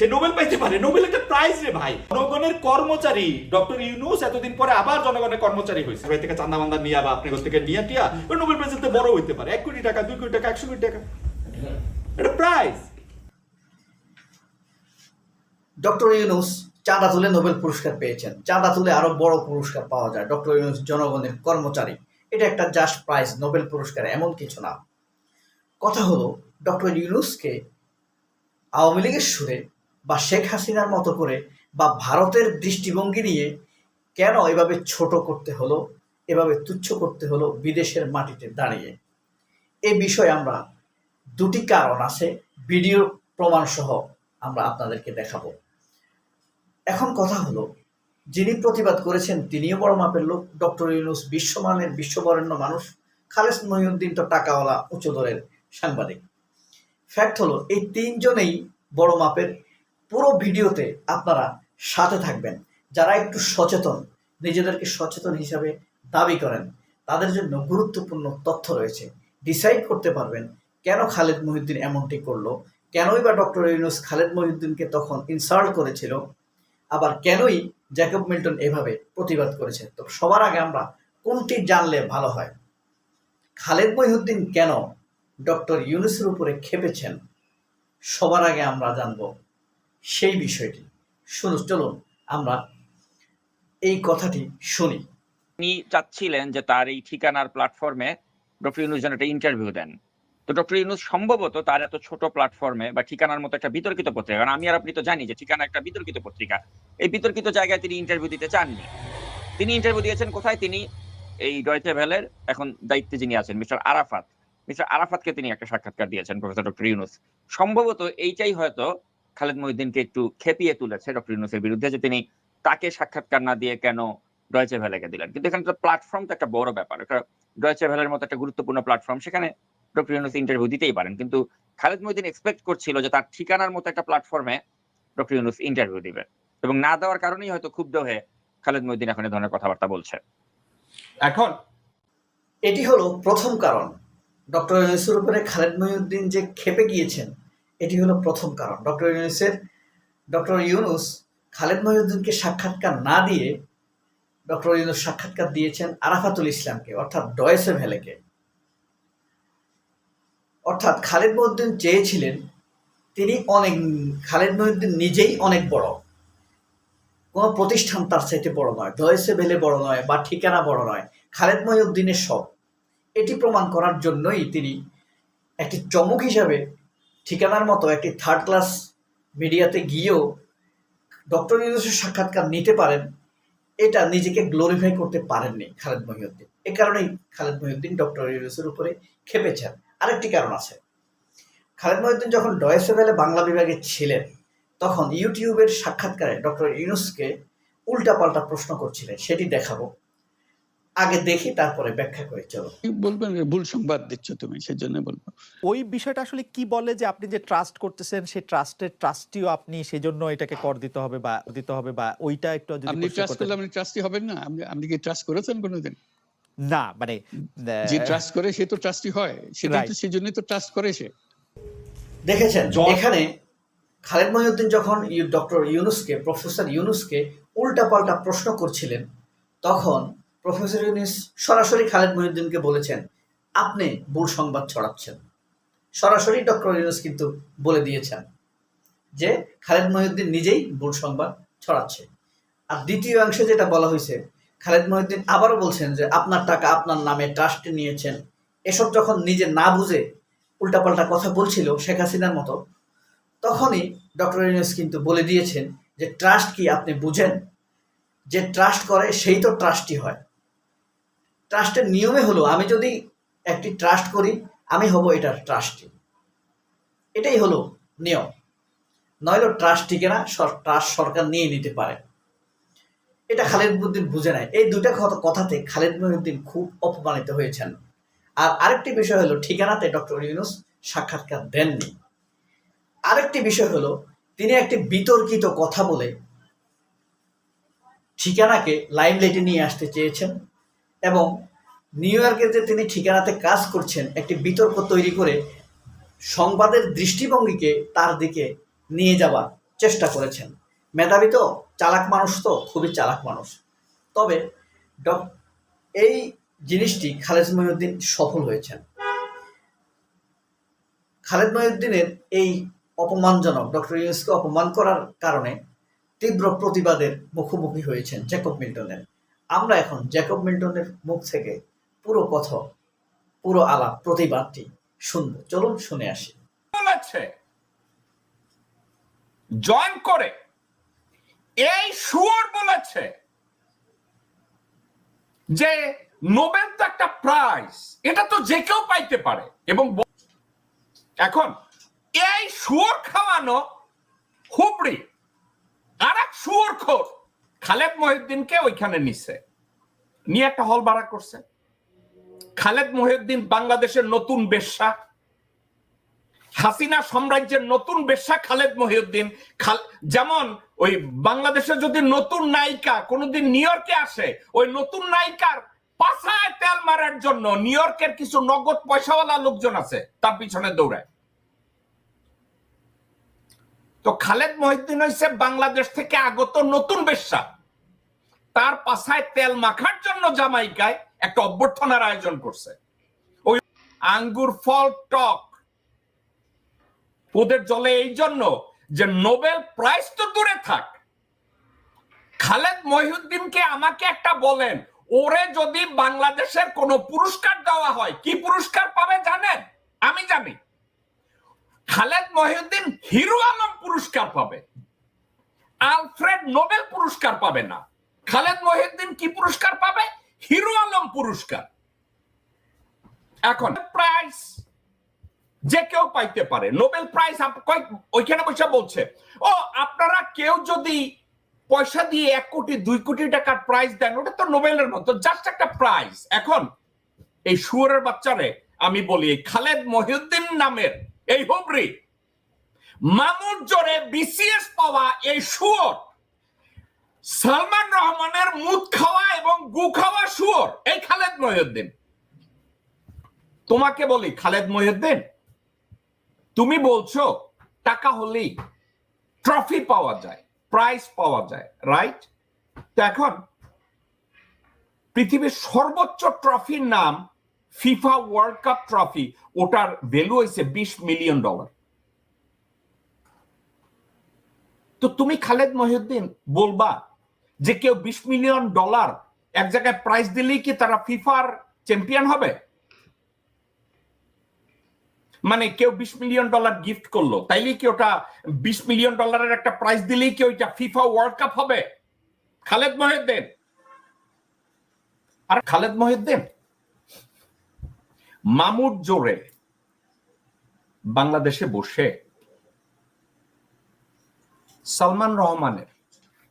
সে Nobel পাইতে পারে। Nobel একটা প্রাইজ রে ভাই। জনগণের কর্মচারী ডক্টর ইউনুস এতদিন পরে আবার জনগণের কর্মচারী হয়েছে। ভাই থেকে চান্দা মান্দা নিয়ে বা আপনার থেকে নিয়ে টিয়া নোবেল প্রাইজ বড় হইতে পারে। এক কোটি টাকা, দুই কোটি টাকা, একশো কোটি টাকা। এটা প্রাইজ ডক্টর ইউনুস চাঁদা তুলে নোবেল পুরস্কার পেয়েছেন। চাঁদা তুলে আরও বড় পুরস্কার পাওয়া যায়। ডক্টর ইউনুস জনগণের কর্মচারী। এটা একটা জাস্ট প্রাইজ নোবেল পুরস্কার, এমন কিছু না। কথা হলো ডক্টর ইউনুসকে আওয়ামী লীগের সুরে বা শেখ হাসিনার মতো করে বা ভারতের দৃষ্টিভঙ্গি নিয়ে কেন এভাবে ছোট করতে হলো, এভাবে তুচ্ছ করতে হলো বিদেশের মাটিতে দাঁড়িয়ে? এ বিষয়ে আমরা দুটি কারণ আছে, ভিডিও প্রমাণ সহ আমরা আপনাদেরকে দেখাবো। এখন কথা হলো, যিনি প্রতিবাদ করেছেন তিনিও বড় মাপের লোক, ডক্টর ইউনুস বিশ্বমানের, বিশ্ববরেণ্য মানুষ খালেদ মহিউদ্দিন তো টাকাওয়ালা উচ্চ দরের সাংবাদিক। ফ্যাক্ট হলো, এই তিনজনেই বড় মাপের পুরো ভিডিওতে আপনারা সাথে থাকবেন। যারা একটু সচেতন, নিজেদেরকে সচেতন হিসাবে দাবি করেন, তাদের জন্য গুরুত্বপূর্ণ তথ্য রয়েছে। ডিসাইড করতে পারবেন, কেন খালেদ মহিউদ্দিন এমনটি করল? কেনই বা ডক্টর ইউনুস খালেদ মহিউদ্দিনকে তখন ইনসাল্ট করেছিল? আবার কেনই জ্যাকব মিল্টন এভাবে প্রতিবাদ করেছে? তো সবার আগে আমরা কোনটি জানলে ভালো হয়? খালেদ মহিউদ্দিন কেন ডক্টর ইউনুসের উপরে খেপেছেন? সবার আগে আমরা জানব সেই বিষয়টি। শুনুন, চলুন, আমরা এই কথাটি শুনি। তিনি চাচ্ছিলেন যে তার এই ঠিকানার প্ল্যাটফর্মে ডক্টর ইউনুস যেন একটা ইন্টারভিউ দেন। তো ডক্টর ইউনুস সম্ভবত তার এত ছোট প্ল্যাটফর্মে বা ঠিকানার মতো একটা বিতর্কিত পত্রিকা, কারণ আমি আর আপনি তো জানি যে ঠিকানা একটা বিতর্কিত পত্রিকা। এই বিতর্কিত জায়গায় তিনি ইন্টারভিউ দিতে চাননি। তিনি ইন্টারভিউ দিয়েছেন কোথায়? তিনি এই ডয়চে ভ্যালের এখন দায়িত্বে যিনি আছেন, মিস্টার আরাফাত। মিস্টার আরাফাতকে তিনি একটা সাক্ষাৎকার দিয়েছেন, প্রফেসর ডক্টর ইউনুস। সম্ভবত এইটাই হয়তো খালেদ মহিউদ্দিনকে একটু খেপিয়ে তুলেছে ডক্টর ইউনুসের বিরুদ্ধে যে তিনি তাকে সাক্ষাৎকার না দিয়ে কেন ডয়চে ভ্যালেকে দিলেন। কিন্তু এখানে তো প্ল্যাটফর্ম তো একটা বড় ব্যাপার। একটা ডয়চে ভ্যালের মতো একটা গুরুত্বপূর্ণ প্ল্যাটফর্ম সেখানে ডক্টর ইউনুস ইন্টারভিউ দিতেই পারেন। কিন্তু খালেদ মহিউদ্দিন এক্সপেক্ট করছিল যে তার ঠিকানার মতো একটা প্ল্যাটফর্মে ডক্টর ইউনুস ইন্টারভিউ দিবে এবং না দেওয়ার কারণেই হয়তো ক্ষুব্ধ হয়ে খালেদ মহিউদ্দিন এখন এই ধরনের কথাবার্তা বলছে। এখন এটি হলো প্রথম কারণ। ডক্টর ইউনুসের উপরে খালেদ মহিউদ্দিন যে খেপে গিয়েছেন এটি হলো প্রথম কারণ। ডক্টর ইউনুসের ডক্টর ইউনুস খালেদ মহিউদ্দিনকে সাক্ষাৎকার না দিয়ে ডক্টর ইউনুস সাক্ষাৎকার দিয়েছেন আরাফাতুল ইসলামকে, অর্থাৎ ডয়েসে ভ্যালেকে অর্থাৎ খালেদ মহিউদ্দিন চেয়েছিলেন, তিনি অনেক খালেদ মহিউদ্দিন নিজেই অনেক বড়। কোনো প্রতিষ্ঠান তার চাইতে বড় নয়। ডয়েসে ভেলে বড় নয় বা ঠিকানা বড় নয়। খালেদ মহিউদ্দিনের সব। এটি প্রমাণ করার জন্যই তিনি একটি চমক হিসাবে ঠিকানার মতো একটি থার্ড ক্লাস মিডিয়াতে গিয়েও ডক্টর ইউনুসের সাক্ষাৎকার নিতে পারেন। এটা নিজেকে গ্লোরিফাই করতে পারেননি খালেদ মহিউদ্দিন। এ কারণেই খালেদ মহিউদ্দিন ডক্টর ইউনুসের উপরে খেপেছেন। আরেকটি কারণ আছে। খালেদ মহিউদ্দিন যখন ডয়েসেভেলে বাংলা বিভাগে ছিলেন, তখন ইউটিউবের সাক্ষাৎকারে ডক্টর ইউনুসকে উল্টাপাল্টা প্রশ্ন করছিলেন। সেটি দেখাবো। আগে দেখি তারপরে ব্যাখ্যা করে চলো। বলবেন ভুল সংবাদ দিচ্ছ তুমি সেজন্য বলব। ওই বিষয়টা আসলে কি বলে যে আপনি যে ট্রাস্ট করতেছেন সেই ট্রাস্টের ট্রাস্টিও আপনি সেজন্য এটাকে কর দিতে হবে বা দিতে হবে বা ওইটা একটু যদি আপনি ট্রাস্ট করলে আপনি ট্রাস্টি হবেন না। আপনি আপনি কি ট্রাস্ট করেছেন কোনোদিন? না মানে যে ট্রাস্ট করে সে তো ট্রাস্টি হয়। সেটাই তো. সেজন্যই তো ট্রাস্ট করে সে। দেখেছেন এখানে খালেদ মহিউদ্দিন যখন ডক্টর ইউনুসকে প্রফেসর ইউনুসকে উল্টাপাল্টা প্রশ্ন করছিলেন তখন প্রফেসর ইউনিস সরাসরি খালেদ মহিউদ্দিনকে বলেছেন, আপনি ভুল সংবাদ ছড়াচ্ছেন। সরাসরি ডক্টর ইউনুস কিন্তু বলে দিয়েছেন যে, খালেদ মহিউদ্দিন নিজেই ভুল সংবাদ ছড়াচ্ছে। আর দ্বিতীয় অংশে যেটা বলা হয়েছে, খালেদ মহিউদ্দিন আবারও বলছেন যে, আপনার টাকা আপনার নামে ট্রাস্টে নিয়েছেন। এসব যখন নিজে না বুঝে উল্টাপাল্টা কথা বলছিল শেখ হাসিনার মতো, তখনই ডক্টর ইউনুস কিন্তু বলে দিয়েছেন যে, ট্রাস্ট কি আপনি বুঝেন? যে ট্রাস্ট করে, সেই তো ট্রাস্টই হয়। ট্রাস্টের নিয়মে হলো, আমি যদি একটি ট্রাস্ট করি, আমি হব এটার ট্রাস্টি। এটাই হলো নিয়ম। নইলে ট্রাস্ট টিকে না ট্রাস্ট সরকার নিয়ে নিতে পারে। এটা খালেদ মহিউদ্দিন বুঝে নেয়। এই দুটা কথা- কথাতে খালেদ মহিউদ্দিন খুব অপমানিত হয়েছেন। আর আরেকটি বিষয় হলো, ঠিকানাতে ডক্টর ইউনুস সাক্ষাৎকার দেননি। আরেকটি বিষয় হলো, তিনি একটি বিতর্কিত কথা বলে ঠিকানাকে লাইমলাইটে নিয়ে আসতে চেয়েছেন। এবং নিউ ইয়র্কের যে তিনি ঠিকানাতে কাজ করছেন, একটি বিতর্ক তৈরি করে সংবাদের দৃষ্টিভঙ্গিকে তার দিকে নিয়ে যাওয়ার চেষ্টা করেছেন। মেধাবী তো, চালাক মানুষ তো, খুবই চালাক মানুষ। তবে এই জিনিসটি খালেদ মহিউদ্দিন সফল হয়েছেন। খালেদ মহিউদ্দিনের এই অপমানজনক, ডক্টর ইউনুসকে অপমান করার কারণে তীব্র প্রতিবাদের মুখোমুখি হয়েছেন জ্যাকব মিল্টনের। আমরা এখন জ্যাকব মিল্টনের মুখ থেকে পুরো কথা পুরো আলাপ, প্রতিবাদটি শুনব। চলুন শুনে আসি। জয়েন করে। এই সুয়ার বলেছে যে নোবেল তো একটা প্রাইজ এটা তো যে কেউ পাইতে পারে। এবং এখন এই সুয়ার খাওয়ানো হুবড়ি আর এক সুয়ার খোর। খালেদ মহিউদ্দিনকে ওইখানে নিছে। নিয়ে একটা হল ভাড়া করছে। খালেদ মহিউদ্দিন বাংলাদেশের নতুন বেশ্যা। হাসিনা সাম্রাজ্যের নতুন বেশ্যা খালেদ মহিউদ্দিন। যেমন ওই বাংলাদেশে যদি নতুন নায়িকা কোনোদিন নিউ ইয়র্কে আসে, ওই নতুন নায়িকার পাছায় তেল মারার জন্য নিউ ইয়র্কের কিছু নগদ পয়সাওয়ালা লোকজন আছে, তার পিছনে দৌড়ায়। তো খালেদ মহিউদ্দিন হয়েছে বাংলাদেশ থেকে আগত নতুন বেশ্যা। তার পাছায় তেল মাখার জন্য জামাইকায় একটা অভ্যর্থনার আয়োজন করছে। ওই আঙ্গুর ফল টক। ওদের জলে এই জন্য যে নোবেল প্রাইজ তো দূরে থাক। খালেদ মহিউদ্দিনকে আমাকে একটা বলেন, ওরে যদি বাংলাদেশের কোনো পুরস্কার দেওয়া হয়, কি পুরস্কার পাবে জানেন? আমি জানি। খালেদ মহিউদ্দিন হিরো আলম পুরস্কার পাবে। আলফ্রেড নোবেল পুরস্কার পাবে না। খালেদ মহিউদ্দিন কি পুরস্কার পাবে? হিরো আলম পুরস্কার। এখন প্রাইজ যে কেউ পাইতে পারে। নোবেল প্রাইজ ওইখানে বসে বলছে, ও, আপনারা কেউ যদি পয়সা দিয়ে এক কোটি, দুই কোটি টাকার প্রাইজ দেন, ওটা তো নোবেলের মতো। জাস্ট একটা প্রাইজ এখন এই শুয়ারের বাচ্চারে আমি বলি, খালেদ মহিউদ্দিন নামের এই হুবরি মামুর জোরে বিসিএস পাওয়া এই শুয়োর। সালমান রহমানের মুদ খাওয়া এবং গু খাওয়া শুয়োর। এই খালেদ মহিউদ্দিন। তোমাকে বলি, খালেদ মহিউদ্দিন, তুমি বলছো, টাকা হলেই ট্রফি পাওয়া যায় প্রাইজ পাওয়া যায় রাইট তো এখন পৃথিবীর সর্বোচ্চ ট্রফির নাম ফিফা ওয়ার্ল্ড কাপ ট্রফি ওটার ভ্যালু হয়েছে বিশ মিলিয়ন ডলার তো তুমি খালেদ মহিউদ্দিন বলবা যে কেউ বিশ মিলিয়ন ডলার এক জায়গায় প্রাইজ দিলেই কি তারা ফিফার চ্যাম্পিয়ন হবে? মানে কেউ বিশ মিলিয়ন ডলার গিফট করল তাইলে কি ওটা বিশ মিলিয়ন ডলারের একটা প্রাইজ দিলেই কি ওইটা ফিফা ওয়ার্ল্ড কাপ হবে? খালেদ মহিউদ্দিন। আর খালেদ মহিউদ্দিন মামুর জোরে বাংলাদেশে বসে সালমান রহমানের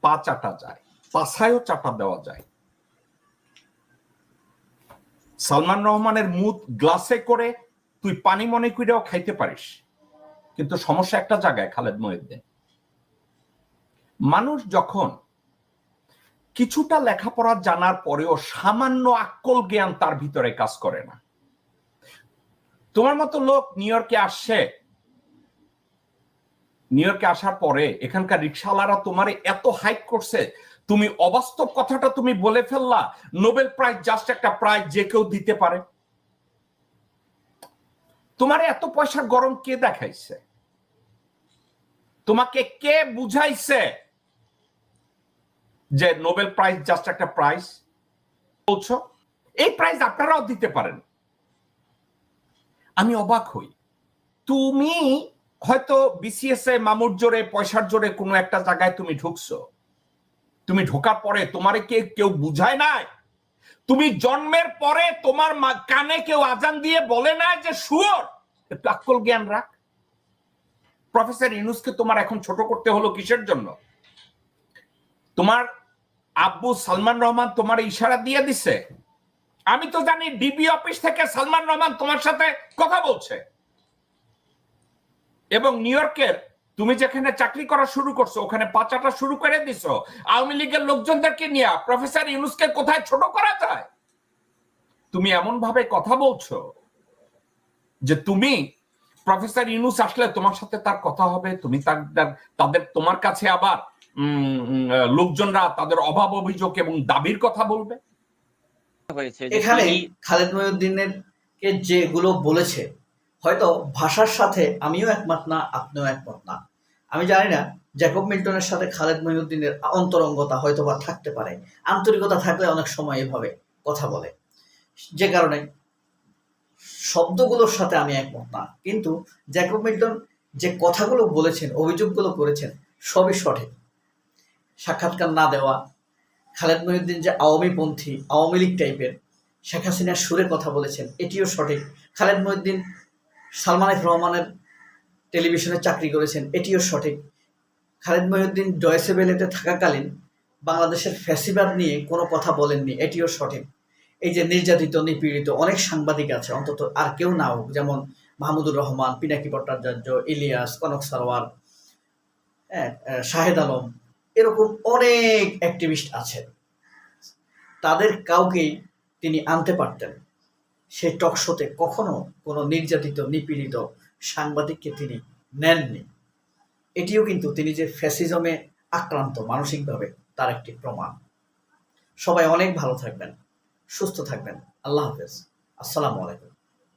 পা চাটা যায়, পাছায়ও চাটা দেওয়া যায়। সালমান রহমানের মুখ গ্লাসে করে তুই পানি মনে করেও খাইতে পারিস, কিন্তু সমস্যা একটা জায়গায়, খালেদ মহিউদ্দিন। মানুষ যখন কিছুটা লেখাপড়া জানার পরেও সামান্য আকল জ্ঞান তার ভিতরে কাজ করে না। তোমার মতো লোক নিউ ইয়র্কে আসছে। নিউ ইয়র্কে আসার পরে এখানকার রিক্সাওয়ালারা তোমারে এত হাইক করছে, তুমি অবাস্তব কথাটা তুমি বলে ফেললা নোবেল প্রাইজ জাস্ট একটা প্রাইজ যে কেউ দিতে পারে। তোমার এত পয়সার গরম কে দেখাইছে? তোমাকে কে বুঝাইছে যে নোবেল প্রাইজ জাস্ট একটা প্রাইজ বলছো? এই প্রাইজ আপনারাও দিতে পারেন। আমি অবাক হই। তুমি হয়তো বিসিএস এ মামুর জোরে, পয়সার জোরে কোনো একটা জায়গায় তুমি ঢুকছো। তুমি ঢোকার পরে তোমারে কে কেউ বুঝায় নাই? তুমি জন্মের পরে তোমার কানে কেউ আজান দিয়ে বলে না যে, শুয়োর, একটু আক্কল জ্ঞান রাখ। প্রফেসর ইউনুসকে তোমার এখন ছোট করতে হলো কিসের জন্য? তোমার আব্বু সালমান রহমান তোমার ইশারা দিয়ে দিছে? আমি তো জানি ডিবি অফিস থেকে সালমান রহমান তোমার সাথে কথা বলছে। এবং নিউ ইয়র্কের তুমি যেখানে চাকরি করা শুরু করছ, ওখানে পাচাটা শুরু করে দিছো। আওয়ামী লীগের লোকজনদেরকে নিয়ে প্রফেসর ইউনুসকে কোথায় ছোট করা যায়? তুমি এমন ভাবে কথা বলছো যে তুমি প্রফেসর ইউনুস আসলে তোমার সাথে তার কথা হবে, তুমি তাদের, তোমার কাছে আবার লোকজনরা তাদের অভাব অভিযোগ এবং দাবির কথা বলবে? হয়েছে এখানে খালেদ মহিউদ্দিনের কে যেগুলো বলেছে হয়তো ভাষার সাথে আমিও একমত না আপনিও একমত না। আমি জানি না জ্যাকব মিল্টনের সাথে খালেদ মহিউদ্দিনের অন্তরঙ্গতা হয়তো বা থাকতে পারে। আন্তরিকতা থাকলে অনেক সময় এভাবে কথা বলে। যে কারণে শব্দগুলোর সাথে আমি একমত না। কিন্তু জ্যাকব মিল্টন যে কথাগুলো বলেছেন অভিযোগগুলো করেছেন সবই সঠিক। সাক্ষাৎকার না দেওয়া খালেদ মহিউদ্দিন যে আওয়ামী পন্থী আওয়ামী লীগ টাইপের, শেখ হাসিনার সুরে কথা বলেছেন, এটিও সঠিক। খালেদ মহিউদ্দিন সালমান রহমানের টেলিভিশনে চাকরি করেছেন, এটিও সঠিক। খালেদ মহিউদ্দিন ডয়েসে বেলেতে থাকাকালীন বাংলাদেশের ফ্যাসিবাদ নিয়ে কোনো কথা বলেননি, এটিও সঠিক। এই যে নির্যাতিত, নিপীড়িত অনেক সাংবাদিক আছে, অন্তত আর কেউ না হোক, যেমন মাহমুদুর রহমান, পিনাকি ভট্টাচার্য, ইলিয়াস, কনক সারওয়ার হ্যাঁ শাহেদ আলম এরকম অনেক অ্যাক্টিভিস্ট আছেন। তাদের কাউকেই তিনি আনতে পারতেন সেই টক শোতে কখনো কোনো নির্যাতিত, নিপীড়িত সাংবাদিককে তিনি নেননি। এটিও কিন্তু তিনি যে ফ্যাসিজমে আক্রান্ত মানসিকভাবে, তার একটি প্রমাণ। সবাই অনেক ভালো থাকবেন, সুস্থ থাকবেন। আল্লাহ হাফেজ। আসসালামু আলাইকুম।